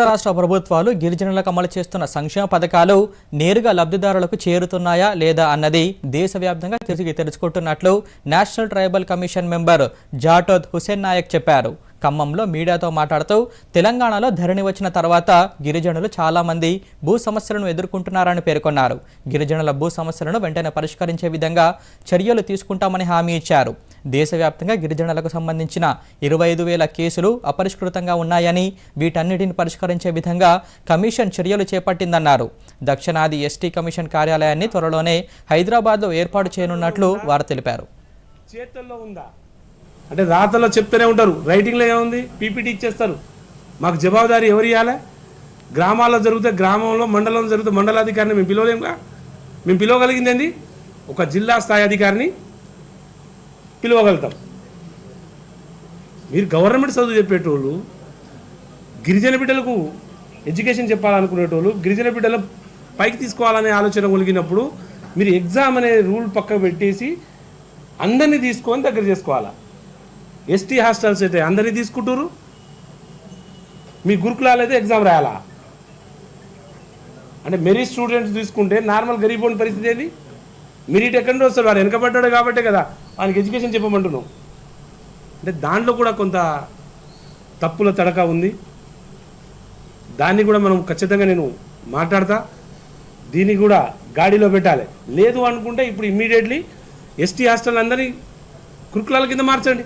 రాష్ట్ర ప్రభుత్వాలు గిరిజనులకు అమలు చేస్తున్న సంక్షేమ పథకాలు నేరుగా లబ్ధిదారులకు చేరుతున్నాయా లేదా అన్నది దేశవ్యాప్తంగా తిరిగి తెలుసుకుంటున్నట్లు national tribal commission member Jatoth Hussain Naik చెప్పారు. ఖమ్మంలో మీడియాతో మాట్లాడుతూ తెలంగాణలో ధరణి వచ్చిన తర్వాత గిరిజనులు చాలామంది భూ సమస్యలను ఎదుర్కొంటున్నారని పేర్కొన్నారు. గిరిజనుల భూ సమస్యలను వెంటనే పరిష్కరించే విధంగా చర్యలు తీసుకుంటామని హామీ ఇచ్చారు. దేశవ్యాప్తంగా గిరిజనులకు సంబంధించిన ఇరవై ఐదు వేల కేసులు అపరిష్కృతంగా ఉన్నాయని వీటన్నిటిని పరిష్కరించే విధంగా కమిషన్ చర్యలు చేపట్టిందన్నారు. దక్షిణాది ఎస్టీ కమిషన్ కార్యాలయాన్ని త్వరలోనే హైదరాబాద్లో ఏర్పాటు చేయనున్నట్లు వారు తెలిపారు. చేతుల్లో ఉందా? అంటే రాతల్లో చెప్తూనే ఉంటారు. రైటింగ్లో ఏముంది? పీపీటీ ఇచ్చేస్తారు. మాకు జవాబుదారీ ఎవరు ఇవ్వాలి గ్రామాల్లో జరిగితే గ్రామంలో మండలంలో జరిగితే మండలాధికారిని మేము పిలవలేముగా? మేము పిలవగలిగింది ఏంది? ఒక జిల్లా స్థాయి అధికారిని పిలవగలుగుతాం. మీరు గవర్నమెంట్ చదువు చెప్పేటోళ్ళు గిరిజన బిడ్డలకు ఎడ్యుకేషన్ చెప్పాలనుకునేటోళ్ళు గిరిజన బిడ్డల పైకి తీసుకోవాలనే ఆలోచన కలిగినప్పుడు మీరు ఎగ్జామ్ అనే రూల్ పక్క పెట్టేసి అందరినీ తీసుకొని దగ్గర చేసుకోవాలా? ఎస్టీ హాస్టల్స్ అయితే అందరినీ తీసుకుంటారు మీ గురుకులాలు అయితే ఎగ్జామ్ రాయాలా? అంటే మెరిట్ స్టూడెంట్స్ తీసుకుంటే నార్మల్ గరీబోని పరిస్థితి ఏంది? మెరిట్ ఎక్కడి నుండి వస్తారు? వాడు వెనకబడ్డాడు కాబట్టే కదా. వానికి ఎడ్యుకేషన్ చెప్పమంటున్నాం అంటే దాంట్లో కూడా కొంత తప్పుల తడక ఉంది. దాన్ని కూడా మనం ఖచ్చితంగా నేను మాట్లాడతా. దీన్ని కూడా గాడిలో పెట్టాలి. లేదు అనుకుంటే ఇప్పుడు ఇమ్మీడియట్లీ ఎస్టీ హాస్టల్ అందరినీ కురుకులాల కింద మార్చండి.